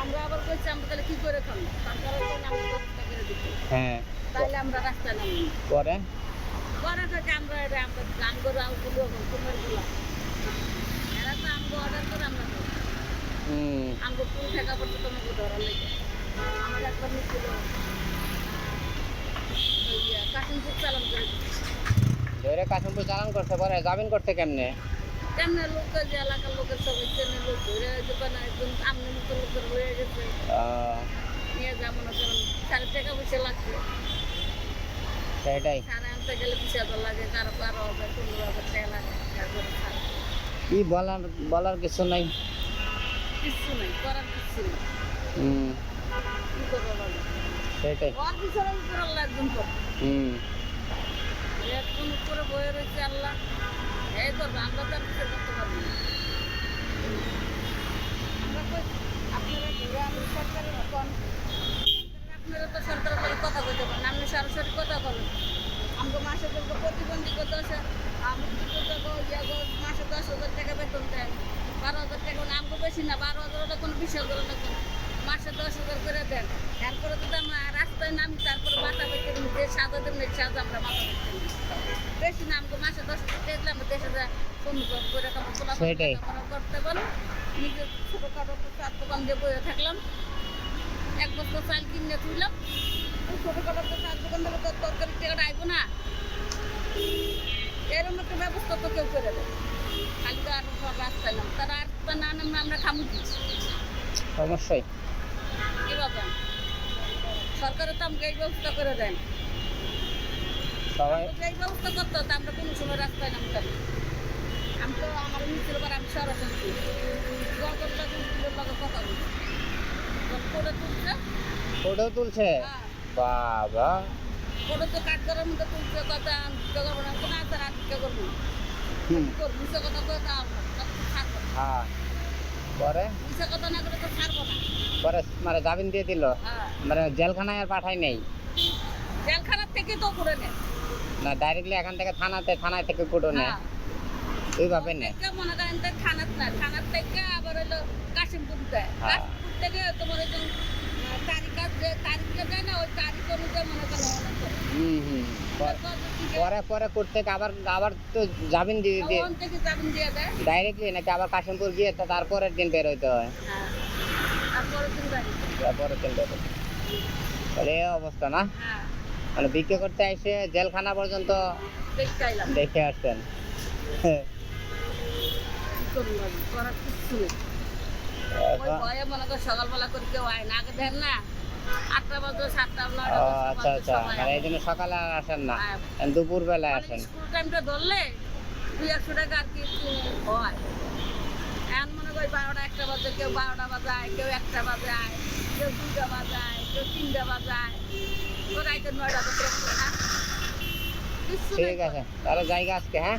আমরা আবার কইছি আমরা তাহলে কি করে খাব? ব্যবস্থা করে দিতে হ্যাঁ। তাইলে আমরা রাস্তায় নামি পরে? পরে থেকে আমরা এটা আমরা গান করে আউগুলো কুমেরগুলা এরা তো আমগো অর্ডার করে আমরা হুম। আমগো কোন টাকা তোমাকে ধরা লেগে। আমার একবার নিচ্ছিল ওই কাশিমপুর চালান করে ধরে কাশিমপুর চালান করছে পরে জামিন করতে কেমনে? কেমনে লোক যে এলাকার লোকের সবাই চেনে লোক ধরে দোকানে একজন সামনে মতো লোকের হয়ে গেছে আহ, নিয়ে যা মনে করেন সাড়ে টাকা পয়সা লাগছে সেটাই। সাড়ে আনতে গেলে বিশ হাজার লাগে কারও বারো হাজার পনেরো হাজার টাকা লাগে কি বলার বলার কিছু নাই। কিছু নেই করার কিছু নেই। হুম। কি করব সেটাই। ওর পিছনে উপর আল্লাহ একদম করবে হুম একদম উপরে বয়ে রয়েছে আল্লাহ এই করবে আমরা তার পিছিয়ে করতে পারব না আমরা কই আপনারা ঘুরে আমি সরকারের কোন আপনারা তো সরকারের লগে কথা বলতে পারেন সরাসরি কথা বলেন আমাকে মাসে বলব প্রতিবন্ধী কত আছে? আমি গো মাসে দশ হাজার টাকা বেতন দেয়। বারো হাজার টাকা আমাকে বেশি না বারো হাজার হলে কোনো বিশ হাজার হলে কোনো। মাসে দশ হাজার করে দেন। এরপরে যদি আমরা রাস্তায় নামি তারপরে মাথা পেতে যে সাজা দেবেন সাজা আমরা মাথা পেতে বেশি না আমাকে মাসে দশ হাজার দিলে আমরা দেশে যা শ্রমিক করে সেটাই। করতে পারো নিজের দিয়ে বয়ে থাকলাম। এক বছর চাল কিনে তুললাম ওই ছোটোখাটো একটা চার দোকান থেকে তো তরকারি টাকাটা আইবো না। এরকম একটা ব্যবস্থা তো কেউ করে দেয়। খালি তো আর সব রাস্তায় নাম। তারা রাস্তা না নামলে আমরা খামু কি? অবশ্যই। কীভাবে সরকারের তো আমাকে এই ব্যবস্থা করে দেন। সবাই এই ব্যবস্থা করতে হতো আমরা কোনো সময় রাস্তায় নামতাম। আমি তো আমার মিছিল পর আমি সরাসরি গল্পের লগে উকিলের লগে কথা বলি যখন করে তুলছে ফটো তুলছে? হ্যাঁ। বাবা। করে তো কাঠ করার মধ্যে তুলছে কথা ভিক্ষা করব না কোনো আছে রাত ভিক্ষা করব মিশে কথা করে হ্যাঁ। পরে? মিশে কথা না করে তো ছাড়বো না। পরে মানে জামিন দিয়ে দিল? হ্যাঁ। মানে জেলখানায় আর পাঠাই নেই? জেলখানার থেকে তো করে নেয়। না ডাইরেক্টলি এখান থেকে থানাতে থানায় থেকে কুটো নেয়? হ্যাঁ। ওইভাবে নেয়। মনে করেন থানাত না থানার থেকে আবার হলো কাশিমপুর হ্যাঁ। কাশিমপুর থেকে তোমার ওই যে, তারিখ আছে তারিখটা দেয় না ওই তারিখ অনুযায়ী মনে করেন হুম হুম। পরে- তারপর থেকে পরে পরে আবার আবার তো জামিন দিয়ে দিয়ে ওখান থেকে জামিন দিয়ে দেয়। ডাইরেক্টলি নাকি আবার কাশিমপুর গিয়ে তো তারপরের দিন বের হইতে হয়? হ্যাঁ। তারপরে তুমি বাড়ি তারপরের দিন বের তাহলে এই অবস্থা না? হ্যাঁ। মানে বিক্রি করতে এসে জেলখানা পর্যন্ত দেখে আসছেন। সকালবেলা করে কেউ না। আগে দেন না আটটা বাজে সাতটা দশটা আচ্ছা আচ্ছা মানে এই জন্য সকালে আসেন না। হ্যাঁ। দুপুর বেলায় মানে আসেন। স্কুল টাইমটা ধরলে দুই একশো টাকা আর কি হয়। এখন মনে করি বারোটা একটা বাজে কেউ বারোটা বাজায় কেউ একটা বাজায় কেউ দুইটা বাজায় কেউ তিনটা বাজায় তো রাইতে নয়টা বাজে নেই ঠিক আছে তাহলে জায়গা আজকে হ্যাঁ